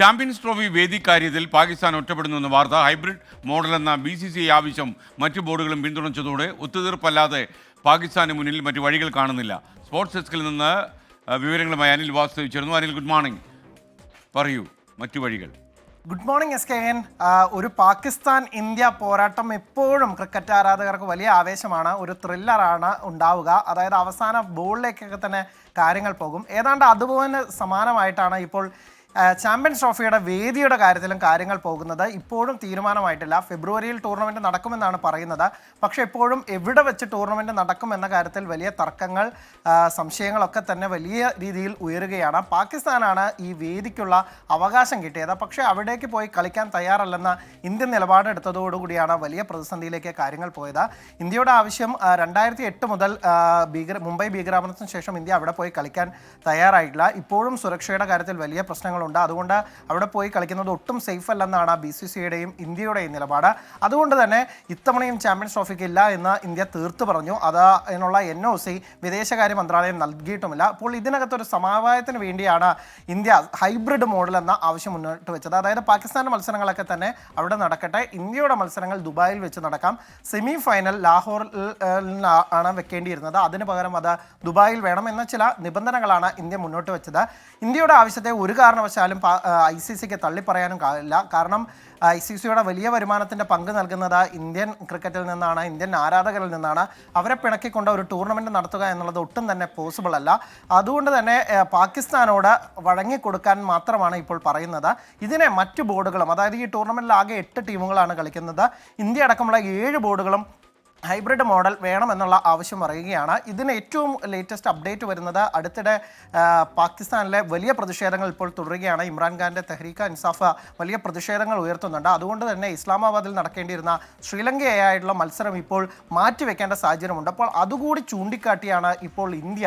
Champions trophy വേദി കാര്യത്തിൽ പാകിസ്ഥാൻ ഒറ്റപ്പെടുന്നുവെന്ന വാർത്ത ഹൈബ്രിഡ് മോഡൽ എന്ന ബി സി സി ആവശ്യം മറ്റു ബോർഡുകളും പിന്തുണച്ചതോടെ ഒത്തുതീർപ്പല്ലാതെ പാകിസ്ഥാന് മുന്നിൽ മറ്റു വഴികൾ കാണുന്നില്ല. സ്പോർട്സ് ഡെസ്കിൽ നിന്ന് വിവരങ്ങളുമായി അനിൽ വാസ്തവിച്ചിരുന്നു അനിൽ ഗുഡ് മോർണിംഗ്. പറയൂ മറ്റു വഴികൾ. Good morning S K N. ഒരു പാകിസ്ഥാൻ ഇന്ത്യ പോരാട്ടം എപ്പോഴും ക്രിക്കറ്റ് ആരാധകർക്ക് വലിയ ആവേശമാണ്. ഒരു ത്രില്ലറാണ് ഉണ്ടാവുക. അതായത് അവസാന ബോളിലേക്കൊക്കെ തന്നെ കാര്യങ്ങൾ പോകും. ഏതാണ്ട് അതുപോലെ സമാനമായിട്ടാണ് ഇപ്പോൾ ചാമ്പ്യൻസ് ട്രോഫിയുടെ വേദിയുടെ കാര്യത്തിലും കാര്യങ്ങൾ പോകുന്നത് ഇപ്പോഴും തീരുമാനമായിട്ടില്ല. ഫെബ്രുവരിയിൽ ടൂർണമെന്റ് നടക്കുമെന്നാണ് പറയുന്നത്. പക്ഷേ ഇപ്പോഴും എവിടെ വെച്ച് ടൂർണമെന്റ് നടക്കും എന്ന കാര്യത്തിൽ വലിയ തർക്കങ്ങൾ സംശയങ്ങളൊക്കെ തന്നെ വലിയ രീതിയിൽ ഉയരുകയാണ്. പാകിസ്ഥാനാണ് ഈ വേദിക്കുള്ള അവകാശം കിട്ടിയത്. പക്ഷേ അവിടേക്ക് പോയി കളിക്കാൻ തയ്യാറല്ലെന്ന ഇന്ത്യൻ നിലപാടെടുത്തതോടുകൂടിയാണ് വലിയ പ്രതിസന്ധിയിലേക്ക് കാര്യങ്ങൾ പോയത്. ഇന്ത്യയുടെ ആവശ്യം രണ്ടായിരത്തി എട്ട് മുതൽ ഭീകര മുംബൈ ഭീകരാക്രമണത്തിന് ശേഷം ഇന്ത്യ അവിടെ പോയി കളിക്കാൻ തയ്യാറായിട്ടില്ല. ഇപ്പോഴും സുരക്ഷയുടെ കാര്യത്തിൽ വലിയ പ്രശ്നങ്ങളുണ്ട് അതുകൊണ്ട് അവിടെ പോയി കളിക്കുന്നത് ഒട്ടും സേഫ് അല്ലെന്നാണ് ബി സി സിയുടെയും ഇന്ത്യയുടെയും നിലപാട്. അതുകൊണ്ട് തന്നെ ഇത്തവണയും ചാമ്പ്യൻസ് ട്രോഫിക്ക് ഇല്ല എന്ന് ഇന്ത്യ തീർത്തു പറഞ്ഞു. അത് അതിനുള്ള എൻ ഒ സി വിദേശകാര്യ മന്ത്രാലയം നൽകിയിട്ടുമില്ല. അപ്പോൾ ഇതിനകത്തൊരു സമവായത്തിന് വേണ്ടിയാണ് ഇന്ത്യ ഹൈബ്രിഡ് മോഡൽ എന്ന ആവശ്യം മുന്നോട്ട് വെച്ചത്. അതായത് പാകിസ്ഥാന്റെ മത്സരങ്ങളൊക്കെ തന്നെ അവിടെ നടക്കട്ടെ. ഇന്ത്യയുടെ മത്സരങ്ങൾ ദുബായിൽ വെച്ച് നടക്കാം. സെമി ഫൈനൽ ലാഹോറിൽ ആണ് വെക്കേണ്ടിയിരുന്നത്. അതിന് പകരം അത് ദുബായിൽ വേണം എന്ന ചില നിബന്ധനകളാണ് ഇന്ത്യ മുന്നോട്ട് വെച്ചത്. ഇന്ത്യയുടെ ആവശ്യത്തെ ഒരു കാരണവശാലും ഐ സി സിക്ക് തള്ളിപ്പറയാനും കാവില്ല കാരണം ഐ സി സിയുടെ വലിയ വരുമാനത്തിന്റെ പങ്ക് നൽകുന്നത് ഇന്ത്യൻ ക്രിക്കറ്റിൽ നിന്നാണ് ഇന്ത്യൻ ആരാധകരിൽ നിന്നാണ്. അവരെ പിണക്കിക്കൊണ്ട് ഒരു ടൂർണമെന്റ് നടത്തുക എന്നുള്ളത് ഒട്ടും തന്നെ പോസിബിൾ അല്ല. അതുകൊണ്ട് തന്നെ പാകിസ്ഥാനോട് വഴങ്ങിക്കൊടുക്കാൻ മാത്രമാണ് ഇപ്പോൾ പറയുന്നത്. ഇതിനെ മറ്റു ബോർഡുകളും അതായത് ഈ ടൂർണമെന്റിൽ ആകെ എട്ട് ടീമുകളാണ് കളിക്കുന്നത്. ഇന്ത്യ അടക്കമുള്ള ഏഴ് ബോർഡുകളും ഹൈബ്രിഡ് മോഡൽ വേണമെന്നുള്ള ആവശ്യം പറയുകയാണ്. ഇതിന് ഏറ്റവും ലേറ്റസ്റ്റ് അപ്ഡേറ്റ് വരുന്നത് അടുത്തിടെ പാകിസ്ഥാനിലെ വലിയ പ്രതിഷേധങ്ങൾ ഇപ്പോൾ തുടരുകയാണ്. ഇമ്രാൻഖാന്റെ തെഹ്രീക്ക ഇൻസാഫ് വലിയ പ്രതിഷേധങ്ങൾ ഉയർത്തുന്നുണ്ട്. അതുകൊണ്ട് തന്നെ ഇസ്ലാമാബാദിൽ നടക്കേണ്ടിയിരുന്ന ശ്രീലങ്കയായിട്ടുള്ള മത്സരം ഇപ്പോൾ മാറ്റിവെക്കേണ്ട സാഹചര്യമുണ്ട്. അപ്പോൾ അതുകൂടി ചൂണ്ടിക്കാട്ടിയാണ് ഇപ്പോൾ ഇന്ത്യ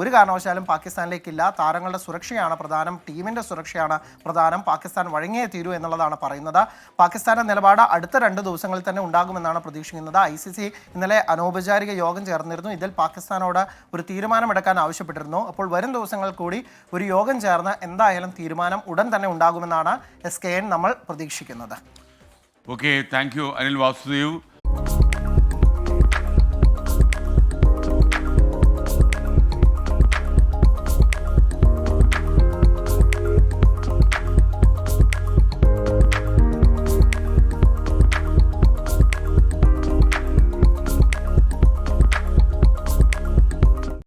ഒരു കാരണവശാലും പാകിസ്ഥാനിലേക്കില്ല. താരങ്ങളുടെ സുരക്ഷയാണ് പ്രധാനം. ടീമിന്റെ സുരക്ഷയാണ് പ്രധാനം. പാകിസ്ഥാൻ വഴങ്ങിയേ തീരൂ എന്നുള്ളതാണ് പറയുന്നത്. പാകിസ്ഥാന്റെ നിലപാട് അടുത്ത രണ്ട് ദിവസങ്ങളിൽ തന്നെ ഉണ്ടാകുമെന്നാണ് പ്രതീക്ഷിക്കുന്നത്. ഐ സി സി ഇന്നലെ അനൗപചാരിക യോഗം ചേർന്നിരുന്നു. ഇതിൽ പാകിസ്ഥാനോട് ഒരു തീരുമാനമെടുക്കാൻ ആവശ്യപ്പെട്ടിരുന്നു. അപ്പോൾ വരും ദിവസങ്ങൾ കൂടി ഒരു യോഗം ചേർന്ന് എന്തായാലും തീരുമാനം ഉടൻ തന്നെ ഉണ്ടാകുമെന്നാണ് എസ് കെ എൻ നമ്മൾ പ്രതീക്ഷിക്കുന്നത്. Okay thank you Anil Vasudev.